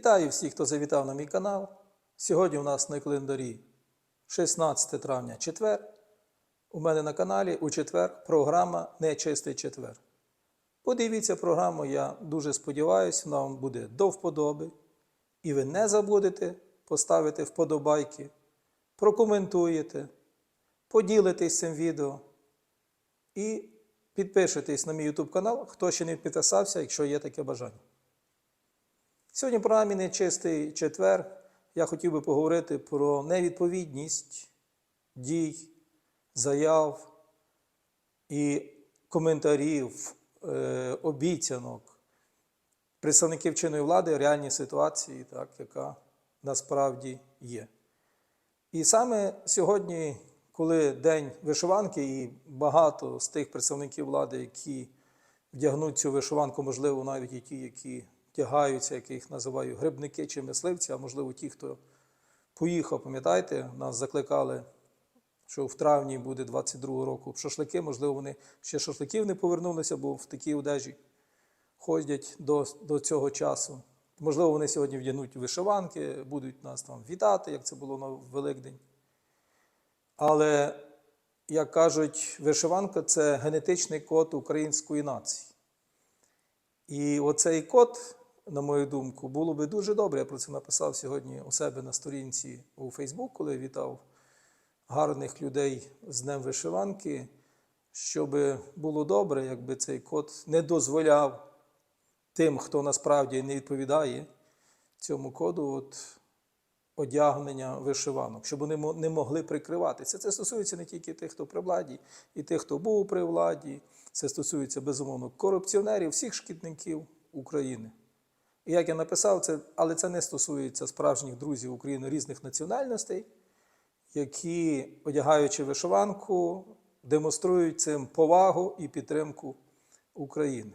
Вітаю всіх, хто завітав на мій канал. Сьогодні у нас на календарі 16 травня четвер. У мене на каналі у четвер програма Нечистий четвер. Подивіться програму, я дуже сподіваюся, вона вам буде до вподоби. І ви не забудете поставити вподобайки, прокоментуєте, поділитесь цим відео і підпишитесь на мій YouTube канал, хто ще не підписався, якщо є таке бажання. Сьогодні в програмі Нечистий четвер я хотів би поговорити про невідповідність дій, заяв і коментарів, е, обіцянок представників чинної влади реальній ситуації, так, яка насправді є. І саме сьогодні, коли День вишиванки, і багато з тих представників влади, які вдягнуть цю вишиванку, можливо, навіть і ті, які вдягаються, як я їх називаю, грибники чи мисливці, а можливо, ті, хто поїхав, пам'ятаєте, нас закликали, що в травні буде 22-го року шашлики, можливо, вони ще шашликів не повернулися, бо в такій одежі ходять до, до цього часу. Можливо, вони сьогодні вдягнуть вишиванки, будуть нас там вітати, як це було на Великдень. Але, як кажуть, вишиванка це генетичний код української нації. І оцей код, на мою думку, було би дуже добре. Я про це написав сьогодні у себе на сторінці у Фейсбук, коли вітав гарних людей з Днем вишиванки, щоб було добре, якби цей код не дозволяв тим, хто насправді не відповідає цьому коду, от, одягнення вишиванок, щоб вони не могли прикриватися. Це стосується не тільки тих, хто при владі, і тих, хто був при владі. Це стосується, безумовно, корупціонерів, всіх шкідників України. Як я написав, це, але це не стосується справжніх друзів України різних національностей, які, одягаючи вишиванку, демонструють цим повагу і підтримку України.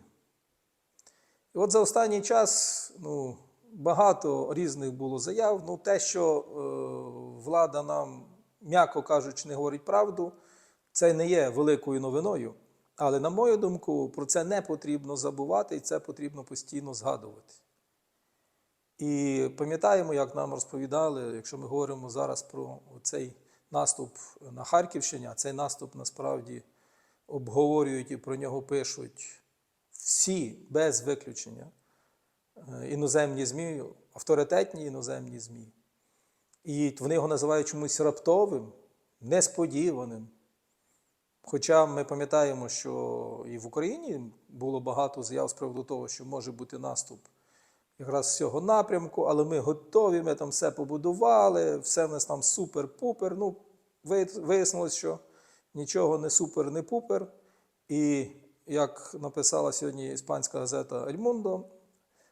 І от за останній час ну, багато різних було заяв. Ну, те, що е, влада нам, м'яко кажучи, не говорить правду, це не є великою новиною. Але, на мою думку, про це не потрібно забувати і це потрібно постійно згадувати. І пам'ятаємо, як нам розповідали, якщо ми говоримо зараз про цей наступ на Харківщині, а цей наступ насправді обговорюють і про нього пишуть всі без виключення е, іноземні ЗМІ, авторитетні іноземні ЗМІ. І вони його називають чомусь раптовим, несподіваним. Хоча ми пам'ятаємо, що і в Україні було багато заяв з приводу того, що може бути наступ якраз з цього напрямку, але ми готові, ми там все побудували, все в нас там супер-пупер. Ну, вияснилось, що нічого не супер, не пупер. І як написала сьогодні іспанська газета «Ель Мундо»,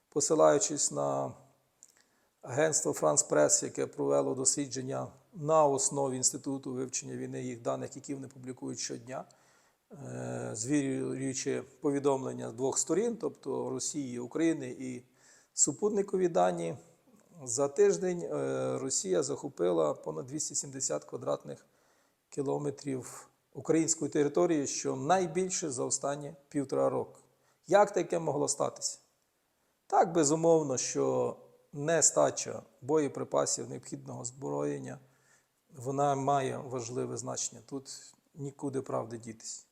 посилаючись на агентство France Press, яке провело дослідження на основі Інституту вивчення війни їх даних, які вони публікують щодня, е, звірюючи повідомлення двох сторін, тобто Росії, України і супутникові дані. За тиждень е, Росія захопила понад 270 квадратних кілометрів української території, що найбільше за останні півтора року. Як таке могло статися? Так, безумовно, що нестача боєприпасів необхідного озброєння, вона має важливе значення. Тут нікуди правди дітись.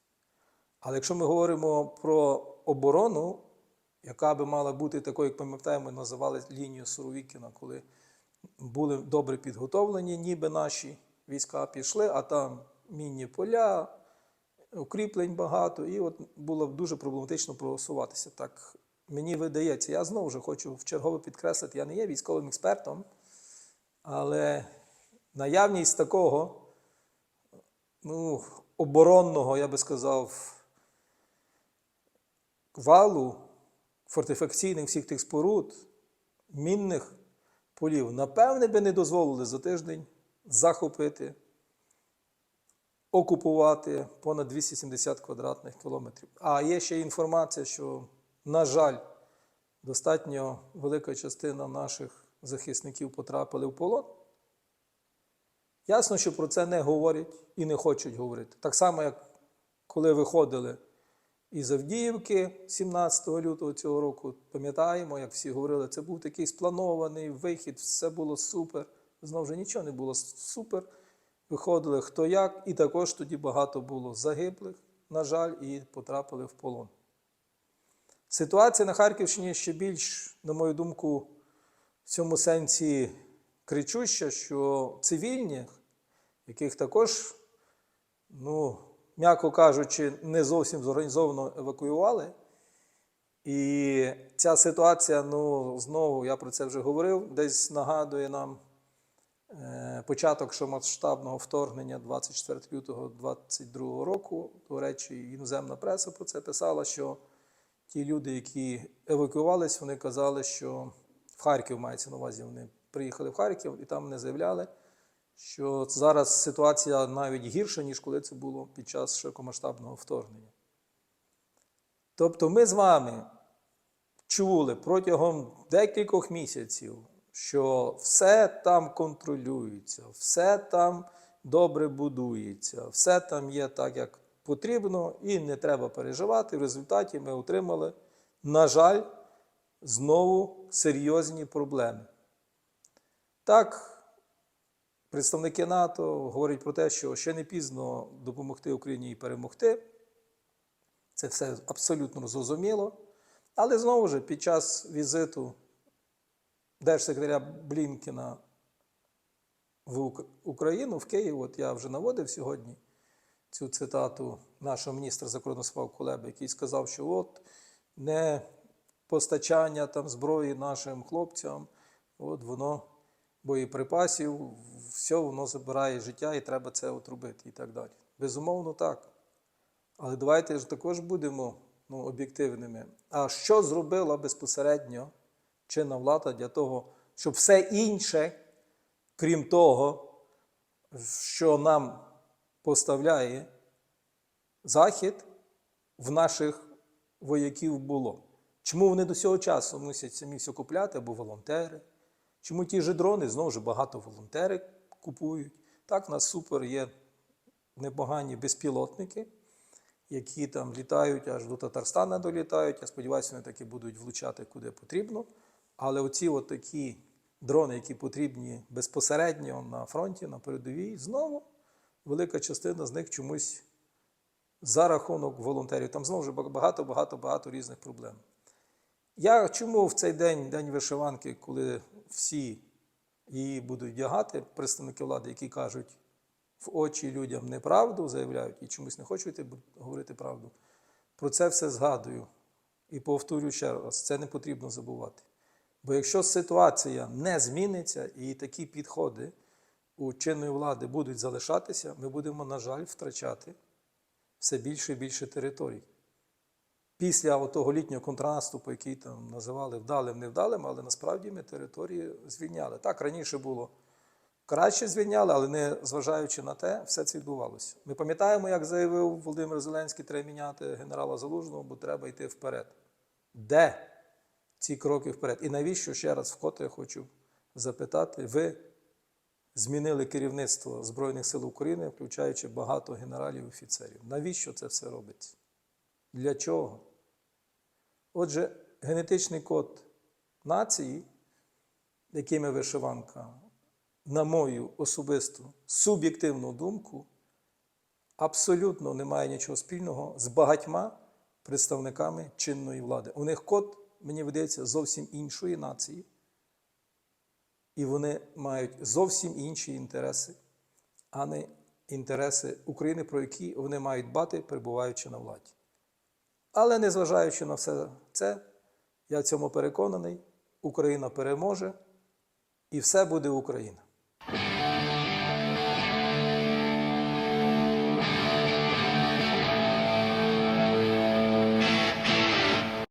Але якщо ми говоримо про оборону, яка би мала бути такою, як пам'ятаємо, називали лінію Суровікіна, коли були добре підготовлені, ніби наші війська пішли, а там мінні поля, укріплень багато, і от було дуже проблематично просуватися. Так мені видається, я знову ж хочу вчергово підкреслити, я не є військовим експертом, але наявність такого ну, оборонного, я би сказав, валу фортифікаційних всіх тих споруд, мінних полів, напевне, би не дозволили за тиждень захопити, окупувати понад 270 квадратних кілометрів. А є ще інформація, що, на жаль, достатньо велика частина наших захисників потрапили в полон. Ясно, що про це не говорять і не хочуть говорити. Так само, як коли виходили із Авдіївки 17 лютого цього року. Пам'ятаємо, як всі говорили, це був такий спланований вихід, все було супер. Знову ж нічого не було супер. Виходили хто як, і також тоді багато було загиблих, на жаль, і потрапили в полон. Ситуація на Харківщині ще більш, на мою думку, в цьому сенсі кричуща, що цивільних, яких також, ну, м'яко кажучи, не зовсім зорганізовано евакуювали. І ця ситуація, ну, знову я про це вже говорив, десь нагадує нам е, початок широкомасштабного вторгнення 24 лютого 2022 року. До речі, іноземна преса про це писала, що ті люди, які евакуювались, вони казали, що в Харків мається на увазі, вони приїхали в Харків і там не заявляли, що зараз ситуація навіть гірша, ніж коли це було під час широкомасштабного вторгнення. Тобто ми з вами чули протягом декількох місяців, що все там контролюється, все там добре будується, все там є так, як потрібно, і не треба переживати. В результаті ми отримали, на жаль, знову серйозні проблеми. Так, представники НАТО говорять про те, що ще не пізно допомогти Україні і перемогти. Це все абсолютно зрозуміло. Але знову ж під час візиту держсекретаря Блінкіна в Україну, в Київ, от я вже наводив сьогодні цю цитату нашого міністра закордонних справ Кулеби, який сказав, що от не постачання там зброї нашим хлопцям, от воно боєприпасів, все воно забирає життя і треба це от робити і так далі. Безумовно, так. Але давайте ж також будемо ну, об'єктивними. А що зробила безпосередньо чинна влада для того, щоб все інше, крім того, що нам поставляє Захід, в наших вояків було? Чому вони до цього часу мусять самі все купляти або волонтери? Чому ті ж дрони знову ж багато волонтери купують? Так, в нас супер є непогані безпілотники, які там літають аж до Татарстана долітають. Я сподіваюся, вони таки будуть влучати куди потрібно. Але оці от такі дрони, які потрібні безпосередньо на фронті, на передовій, знову велика частина з них чомусь за рахунок волонтерів. Там знову ж багато, багато, багато різних проблем. Я чому в цей день, день вишиванки, коли всі її будуть вдягати, представники влади, які кажуть в очі людям неправду, заявляють і чомусь не хочуть говорити правду, про це все згадую. І повторюю ще раз, це не потрібно забувати. Бо якщо ситуація не зміниться і такі підходи у чинної влади будуть залишатися, ми будемо, на жаль, втрачати все більше і більше територій. Після того літнього контрнаступу, який там називали вдалим, невдалим, але насправді ми території звільняли. Так, раніше було краще звільняли, але не зважаючи на те, все це відбувалося. Ми пам'ятаємо, як заявив Володимир Зеленський, треба міняти генерала Залужного, бо треба йти вперед. Де ці кроки вперед? І навіщо ще раз вкотре хочу запитати, ви змінили керівництво Збройних сил України, включаючи багато генералів і офіцерів. Навіщо це все робиться? Для чого? Отже, генетичний код нації, якими вишиванка, на мою особисту суб'єктивну думку, абсолютно не має нічого спільного з багатьма представниками чинної влади. У них код, мені видається, зовсім іншої нації, і вони мають зовсім інші інтереси, а не інтереси України, про які вони мають дбати, перебуваючи на владі. Але незважаючи на все це, я цьому переконаний, Україна переможе і все буде Україна.